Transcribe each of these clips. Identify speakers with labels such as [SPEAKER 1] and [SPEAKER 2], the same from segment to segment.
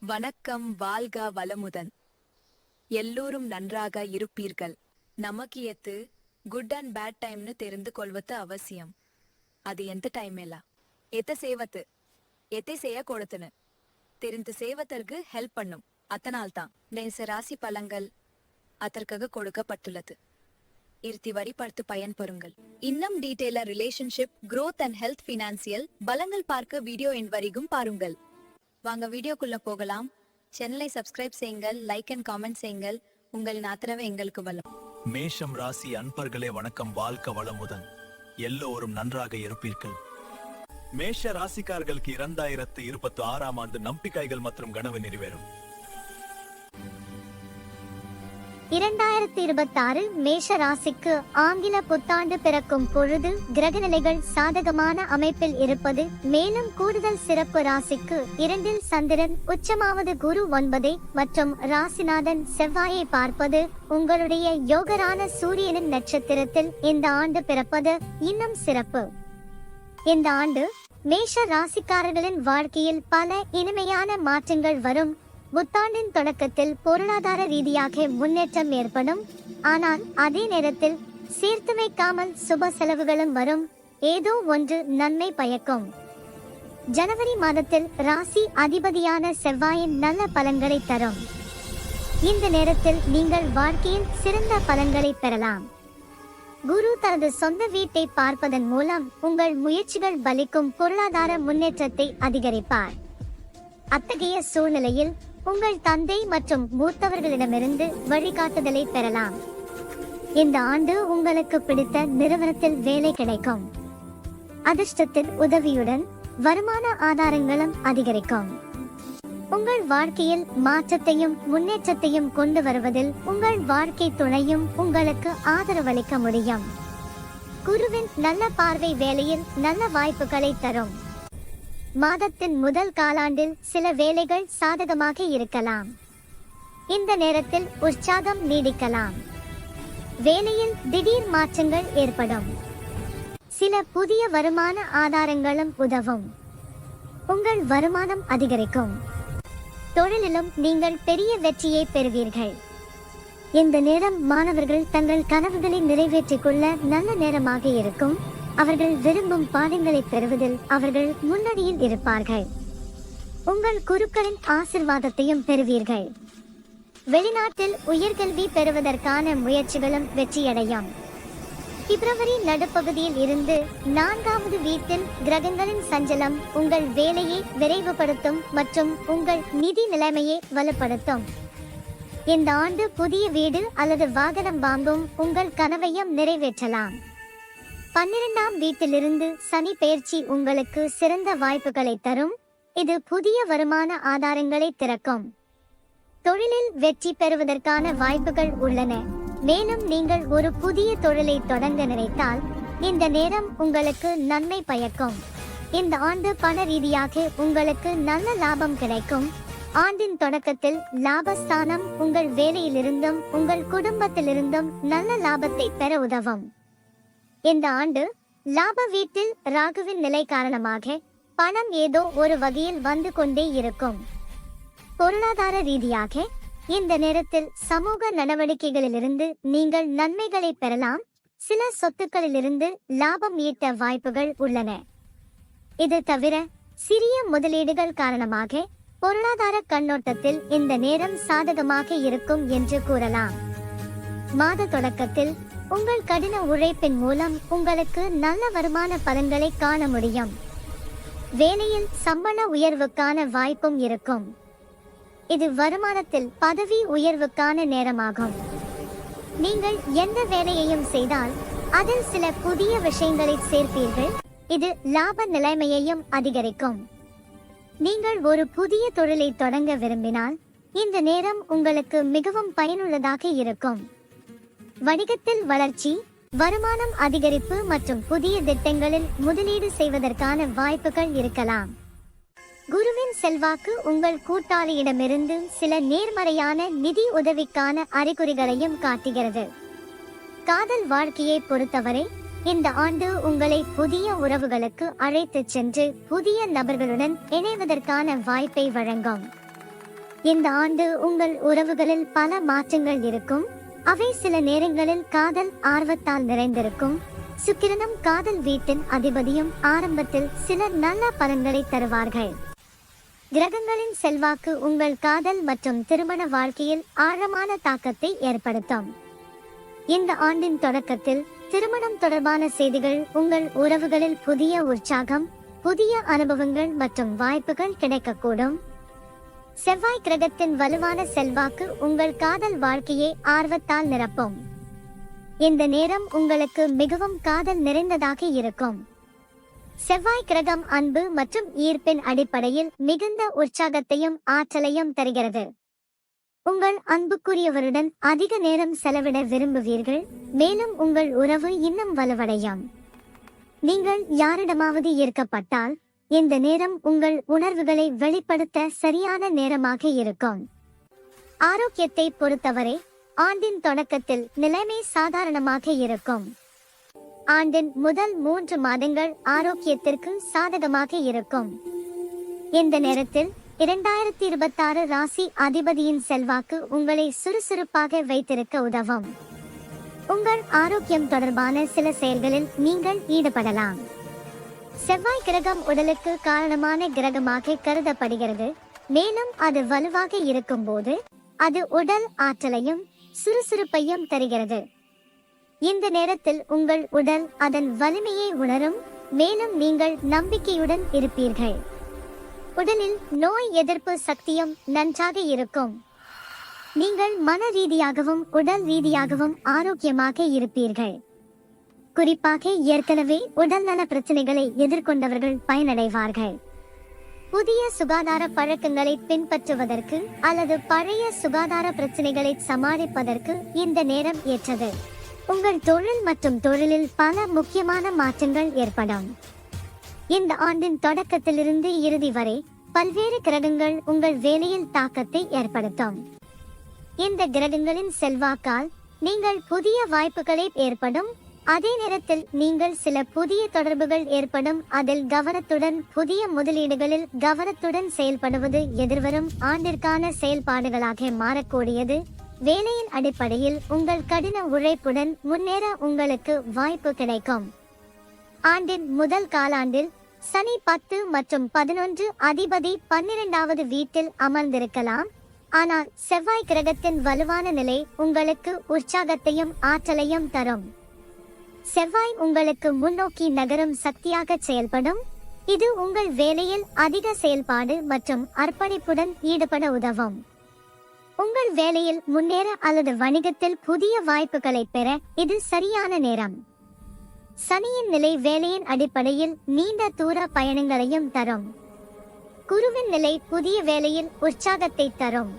[SPEAKER 1] வணக்கம் வாழ்க வளமுதன் எல்லோரும் நன்றாக இருப்பீர்கள். நமக்கு எத்து குட் அண்ட் பேட் டைம்னு தெரிந்து கொள்வது அவசியம். அது எந்த டைம் எல்லாம் எத்த சேவத்து எத்தை செய்ய கொடுத்துன்னு தெரிந்து சேவத்திற்கு ஹெல்ப் பண்ணும். அதனால்தான் நேச ராசி பலங்கள் அதற்காக கொடுக்கப்பட்டுள்ளது. இருத்தி வரி பார்த்து பயன்பெறுங்கள். இன்னும் டீட்டெயிலா relationship growth and health financial பலங்கள் பார்க்க வீடியோ என் வரைக்கும் பாருங்கள். வாங்க வீடியோக்குள்ள போகலாம். சேனலை சப்ஸ்கிரைப் செய்யுங்கள் லைக் அண்ட் காமெண்ட் செய்யுங்கள். உங்களின் ஆதரவு எங்களுக்கு வளம்
[SPEAKER 2] மேஷம் ராசி அன்பர்களே வணக்கம். வாழ்க்க வளமுதன் எல்லோரும் நன்றாக இருப்பீர்கள். மேஷ ராசிக்கார்களுக்கு இரண்டாயிரத்து இருபத்தி ஆறாம் ஆண்டு நம்பிக்கைகள் மற்றும் கனவு நிறைவேறும்.
[SPEAKER 3] இரண்டாயிரத்தி இருபத்தாறு மேஷ ராசிக்கு ஆங்கில புத்தாண்டு பிறக்கும் பொழுது கிரகநிலைகள் சாதகமான அமைப்பில் இருப்பது மேலும் கூடுதல் சிறப்பு ராசிக்கு இரண்டில் சந்திரன் உச்சமாவது குரு ஒன்பதை மற்றும் ராசிநாதன் செவ்வாயை பார்ப்பது உங்களுடைய யோகரான சூரியனின் நட்சத்திரத்தில் இந்த ஆண்டு பிறப்பது இன்னும் சிறப்பு. இந்த ஆண்டு மேஷ ராசிக்காரர்களின் வாழ்க்கையில் பல இனிமையான மாற்றங்கள் வரும். புத்தாண்டின் தொடக்கத்தில் பொருளாதார ரீதியாக முன்னேற்றம் ஏற்படும். ஆனால் அதே நேரத்தில் சீர்த்துமைக்காமல் சுப செலவுகளும் வரும். ஏதோ ஒன்று நன்மை பயக்கும். ஜனவரி மாதத்தில் ராசி அதிபதியான செவ்வாயின் நல்ல பலன்களை தரும். இந்த நேரத்தில் நீங்கள் வாழ்க்கையில் சிறந்த பலன்களை பெறலாம். குரு தனது சொந்த வீட்டை பார்ப்பதன் மூலம் உங்கள் முயற்சிகள் பலிக்கும் பொருளாதார முன்னேற்றத்தை அதிகரிப்பார். அத்தகைய சூழ்நிலையில் உங்கள் தந்தை மற்றும் மூத்தவர்களிடமிருந்து வழிகாட்டுதலை பெறலாம். இந்த ஆண்டு உங்களுக்கு பிடித்த நிறுவனத்தில் வேலை கிடைக்கும். அதிர்ஷ்டத்தின் உதவியுடன் வருமான ஆதாரங்களும் அதிகரிக்கும். உங்கள் வாழ்க்கையில் மாற்றத்தையும் முன்னேற்றத்தையும் கொண்டு வருவதில் உங்கள் வாழ்க்கை துணையும் உங்களுக்கு ஆதரவளிக்க முடியும். குருவின் நல்ல பார்வை வேலையில் நல்ல வாய்ப்புகளை தரும். மாதத்தின் முதல் காலாண்டில் சில வேலைகள் சாதகமாக இருக்கலாம். இந்த நேரத்தில் உற்சாகம் நீடிக்கலாம். வேலையில் திடீர் மாற்றங்கள் ஏற்படும். சில புதிய வருமான ஆதாரங்களும் உதவும். உங்கள் வருமானம் அதிகரிக்கும். தொழிலிலும் நீங்கள் பெரிய வெற்றியை பெறுவீர்கள். இந்த நேரம் மாணவர்கள் தங்கள் கனவுகளை நிறைவேற்றிக் கொள்ள நல்ல நேரமாக இருக்கும். அவர்கள் விரும்பும் பாதங்களை பெறுவதில் அவர்கள் முன்னணியில் இருப்பார்கள். உங்கள் குருக்களின் ஆசிர்வாதத்தையும் பெறுவீர்கள். வெளிநாட்டில் உயர்கல்வி பெறுவதற்கான முயற்சிகளும் வெற்றியடையும். பிப்ரவரி நடுப்பகுதியில் இருந்து நான்காவது வீட்டில் கிரகங்களின் சஞ்சலம் உங்கள் வேலையை விரைவுபடுத்தும் மற்றும் உங்கள் நிதி நிலைமையை வலுப்படுத்தும். இந்த ஆண்டு புதிய வீடு அல்லது வாகனம் வாங்கும் உங்கள் கனவையும் நிறைவேற்றலாம். பன்னிரெண்டாம் வீட்டிலிருந்து சனி பெயர்ச்சி உங்களுக்கு சிறந்த வாய்ப்புகளை தரும். இது புதிய வருமான ஆதாரங்களை திறக்கும். தொழிலில் வெற்றி பெறுவதற்கான வாய்ப்புகள் உள்ளன. மேலும் நீங்கள் ஒரு புதிய தொழிலை தொடங்க நினைத்தால் இந்த நேரம் உங்களுக்கு நன்மை பயக்கும். இந்த ஆண்டு பண ரீதியாக உங்களுக்கு நல்ல லாபம் கிடைக்கும். ஆண்டின் தொடக்கத்தில் லாபஸ்தானம் உங்கள் வேலையிலிருந்தும் உங்கள் குடும்பத்திலிருந்தும் நல்ல லாபத்தை பெற உதவும். இந்த ஆண்டு லாப வீட்டில் ராகுவின் நிலை காரணமாக பணம் ஏதோ ஒரு வகையில் வந்து கொண்டே இருக்கும். பொருளாதார ரீதியாக இந்த நேரத்தில் சமூக நடவடிக்கைகளிலிருந்து நீங்கள் நன்மைகளை பெறலாம். சில சொத்துக்களிலிருந்து லாபம் ஈட்ட வாய்ப்புகள் உள்ளன. இது தவிர சிறிய முதலீடுகள் காரணமாக பொருளாதார கண்ணோட்டத்தில் இந்த நேரம் சாதகமாக இருக்கும் என்று கூறலாம். மாத தொடக்கத்தில் உங்கள் கடின உழைப்பின் மூலம் உங்களுக்கு நல்ல வருமான பலன்களை காண முடியும். வேலையில் சம்பள உயர்வுக்கான வாய்ப்பும் இருக்கும். இது வருமானத்தில் பதவி உயர்வுக்கான நேரமாகும். நீங்கள் எந்த வேலையையும் செய்தால் அதில் சில புதிய விஷயங்களை சேர்ப்பீர்கள். இது லாப நிலைமையையும் அதிகரிக்கும். நீங்கள் ஒரு புதிய தொழிலை தொடங்க விரும்பினால் இந்த நேரம் உங்களுக்கு மிகவும் பயனுள்ளதாக இருக்கும். வணிகத்தில் வளர்ச்சி வருமானம் அதிகரிப்பு மற்றும் புதிய திட்டங்களில் முதலீடு செய்வதற்கான வாய்ப்புகள் இருக்கலாம். குருவின் செல்வாக்கு உங்கள் கூட்டாளியிடமிருந்து சில நேர்மறையான நிதி உதவிக்கான அறிகுறிகளையும் காட்டுகிறது. காதல் வாழ்க்கையை பொறுத்தவரை இந்த ஆண்டு உங்களை புதிய உறவுகளுக்கு அழைத்துச் சென்று புதிய நபர்களுடன் இணைவதற்கான வாய்ப்பை வழங்கும். இந்த ஆண்டு உங்கள் உறவுகளில் பல மாற்றங்கள் இருக்கும். அவை சில நேரங்களில் காதல் ஆர்வத்தால் நிறைந்திருக்கும். சுக்கிரனும் காதல் வீட்டின் அதிபதியும் ஆரம்பத்தில் சில நல்ல பலன்களை தருவார்கள். கிரகங்களின் செல்வாக்கு உங்கள் காதல் மற்றும் திருமண வாழ்க்கையில் ஆழமான தாக்கத்தை ஏற்படுத்தும். இந்த ஆண்டின் தொடக்கத்தில் திருமணம் தொடர்பான செய்திகள் உங்கள் உறவுகளில் புதிய உற்சாகம் புதிய அனுபவங்கள் மற்றும் வாய்ப்புகள் கிடைக்கக்கூடும். செவ்வாய் கிரகத்தின் வலுவான செல்வாக்கு உங்கள் காதல் வாழ்க்கையை ஆர்வத்தால் நிரப்பும். இந்த நேரம் உங்களுக்கு மிகவும் காதல் நிறைந்ததாக இருக்கும். செவ்வாய் கிரகம் அன்பு மற்றும் ஈர்ப்பின் அடிப்படையில் மிகுந்த உற்சாகத்தையும் ஆற்றலையும் தருகிறது. உங்கள் அன்புக்குரியவருடன் அதிக நேரம் செலவிட விரும்புவீர்கள் மேலும் உங்கள் உறவு இன்னும் வலுவடையும். நீங்கள் யாரிடமாவது ஈர்க்கப்பட்டால் இந்த நேரம் உங்கள் உணர்வுகளை வெளிப்படுத்த சரியான நேரமாக இருக்கும். ஆரோக்கியத்தை பொறுத்தவரை ஆண்டின் தொடக்கத்தில் நிலைமை சாதாரணமாக இருக்கும். ஆண்டின் முதல் மூன்று மாதங்கள் ஆரோக்கியத்திற்கு சாதகமாக இருக்கும். இந்த நேரத்தில் இரண்டாயிரத்தி இருபத்தாறு ராசி அதிபதியின் செல்வாக்கு உங்களை சுறுசுறுப்பாக வைத்திருக்க உதவும். உங்கள் ஆரோக்கியம் தொடர்பான சில செயல்களில் நீங்கள் ஈடுபடலாம். செவ்வாய் கிரகம் உடலுக்கு காரணமான கிரகமாக கருதப்படுகிறது. மேலும் அது வலுவாக இருக்கும்போது அது உடல் ஆற்றலையும் சுறுசுறுப்பையும் தருகிறது. இந்த நேரத்தில் உங்கள் உடல் அதன் வலிமையை உணரும் மேலும் நீங்கள் நம்பிக்கையுடன் இருப்பீர்கள். உடலில் நோய் எதிர்ப்பு சக்தியும் நன்றாக இருக்கும். நீங்கள் மன ரீதியாகவும் உடல் ரீதியாகவும் ஆரோக்கியமாக இருப்பீர்கள். குறிப்பாக ஏற்கனவே உடல்நல பிரச்சனைகளை எதிர்கொண்டவர்கள் பயனடைவார்கள். புதிய சுகாதார பழக்கங்களை பின்பற்றுவதற்கு அல்லது பழைய சுகாதார பிரச்சனைகளை சமாளிப்பதற்கு இந்த நேரம் ஏற்றது. உங்கள் தொழில் மற்றும் தொழிலில் பல முக்கியமான மாற்றங்கள் ஏற்படும். இந்த ஆண்டின் தொடக்கத்திலிருந்து இறுதி வரை பல்வேறு கிரகங்கள் உங்கள் வேலையில் தாக்கத்தை ஏற்படுத்தும். இந்த கிரகங்களின் செல்வாக்கால் நீங்கள் புதிய வாய்ப்புகளை ஏற்படும் அதே நேரத்தில் நீங்கள் சில புதிய தொடர்புகள் ஏற்படும் அதில் கவனத்துடன் புதிய முதலீடுகளில் கவனத்துடன் செயல்படுவது எதிர்வரும் ஆண்டிற்கான செயல்பாடுகளாக மாறக்கூடியது. வேலையின் அடிப்படையில் உங்கள் கடின உழைப்புடன் முன்னேற உங்களுக்கு வாய்ப்பு கிடைக்கும். ஆண்டின் முதல் காலாண்டில் சனி பத்து மற்றும் பதினொன்று அதிபதி பன்னிரெண்டாவது வீட்டில் அமர்ந்திருக்கலாம். ஆனால் செவ்வாய் கிரகத்தின் வலுவான நிலை உங்களுக்கு உற்சாகத்தையும் ஆற்றலையும் தரும். செவ்வாய் உங்களுக்கு முன்னோக்கி நகரும் சக்தியாக செயல்படும். இது உங்கள் வேலையில் அதிக செயல்பாடு மற்றும் அர்ப்பணிப்புடன் ஈடுபட உதவும். உங்கள் வேலையில் முன்னேற அல்லது வணிகத்தில் புதிய வாய்ப்புகளை பெற இது சரியான நேரம். சனியின் நிலை வேலையின் அடிப்படையில் நீண்ட தூர பயணங்களையும் தரும். குருவின் நிலை புதிய வேலையில் உற்சாகத்தை தரும்.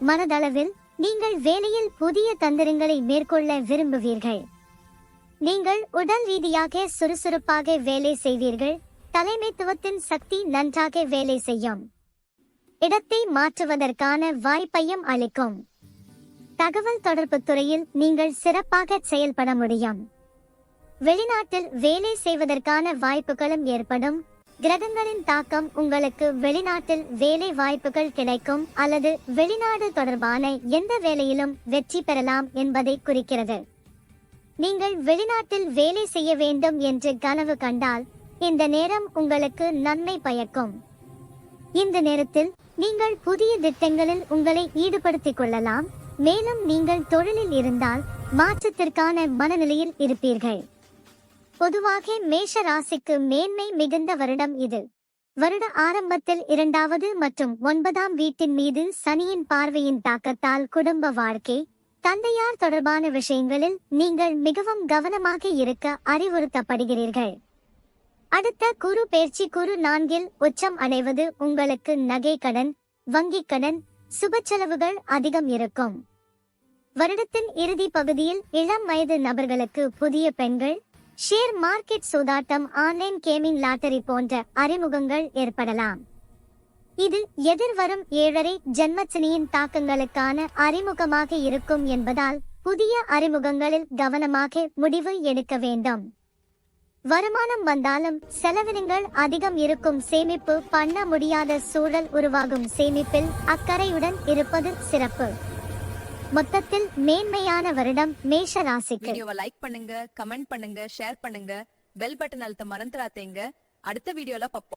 [SPEAKER 3] மனதளவில் நீங்கள் வேலையில் புதிய தந்திரங்களை மேற்கொள்ள விரும்புவீர்கள். நீங்கள் உடல் ரீதியாக சுறுசுறுப்பாக வேலை செய்வீர்கள். தலைமைத்துவத்தின் சக்தி நன்றாக வேலை செய்யும். இடத்தை மாற்றுவதற்கான வாய்ப்பையும் அளிக்கும். தகவல் தொடர்பு துறையில் நீங்கள் சிறப்பாக செயல்பட முடியும். வெளிநாட்டில் வேலை செய்வதற்கான வாய்ப்புகளும் ஏற்படும். கிரகங்களின் தாக்கம் உங்களுக்கு வெளிநாட்டில் வேலை வாய்ப்புகள் கிடைக்கும் அல்லது வெளிநாடு தொடர்பான எந்த வேலையிலும் வெற்றி பெறலாம் என்பதை குறிக்கிறது. நீங்கள் வெளிநாட்டில் வேலை செய்ய வேண்டும் என்று கனவு கண்டால் இந்த நேரம் உங்களுக்கு நன்மை பயக்கும். இந்த நேரத்தில் நீங்கள் புதிய திட்டங்களில் உங்களை ஈடுபடுத்திக் கொள்ளலாம். மேலும் நீங்கள் தொழிலில் இருந்தால் மாற்றத்திற்கான மனநிலையில் இருப்பீர்கள். பொதுவாக மேஷ ராசிக்கு மேன்மை மிகுந்த வருடம் இது. வருட ஆரம்பத்தில் இரண்டாவது மற்றும் ஒன்பதாம் வீட்டின் மீது சனியின் பார்வையின் தாக்கத்தால் குடும்ப வாழ்க்கை தந்தையார் தொடர்பான விஷயங்களில் நீங்கள் மிகவும் கவனமாக இருக்க அறிவுறுத்தப்படுகிறீர்கள். அடுத்த குரு பேர்ச்சி குரு நான்கில் உச்சம் அடைவது உங்களுக்கு நகை கடன் வங்கிக் கடன் சுப செலவுகள் அதிகம் இருக்கும். வருடத்தின் இறுதி பகுதியில் இளம் வயது நபர்களுக்கு புதிய பெண்கள் ஷேர் மார்க்கெட் சூதாட்டம் ஆன்லைன் கேமிங் லாட்டரி போன்ற அறிமுகங்கள் ஏற்படலாம். இது எதிர்வரும் ஏழரை ஜென்மச்சனியின் தாக்கங்களுக்கான அறிமுகமாக இருக்கும் என்பதால் புதிய அறிமுகங்களில் கவனமாக முடிவு எடுக்க வேண்டும். வருமானம் வந்தாலும் செலவினங்கள் அதிகம் இருக்கும் சேமிப்பு பண்ண முடியாத சூழல் உருவாகும் சேமிப்பில் அக்கறையுடன் இருப்பது சிறப்பு. மொத்தத்தில் மேன்மையான வருடம் மேஷ ராசிக்கு.
[SPEAKER 1] வீடியோவை லைக் பண்ணுங்க கமெண்ட் பண்ணுங்க ஷேர் பண்ணுங்க பெல் பட்டன் அழுத்த மறந்துடாதீங்க அடுத்த வீடியோல பார்ப்போம்.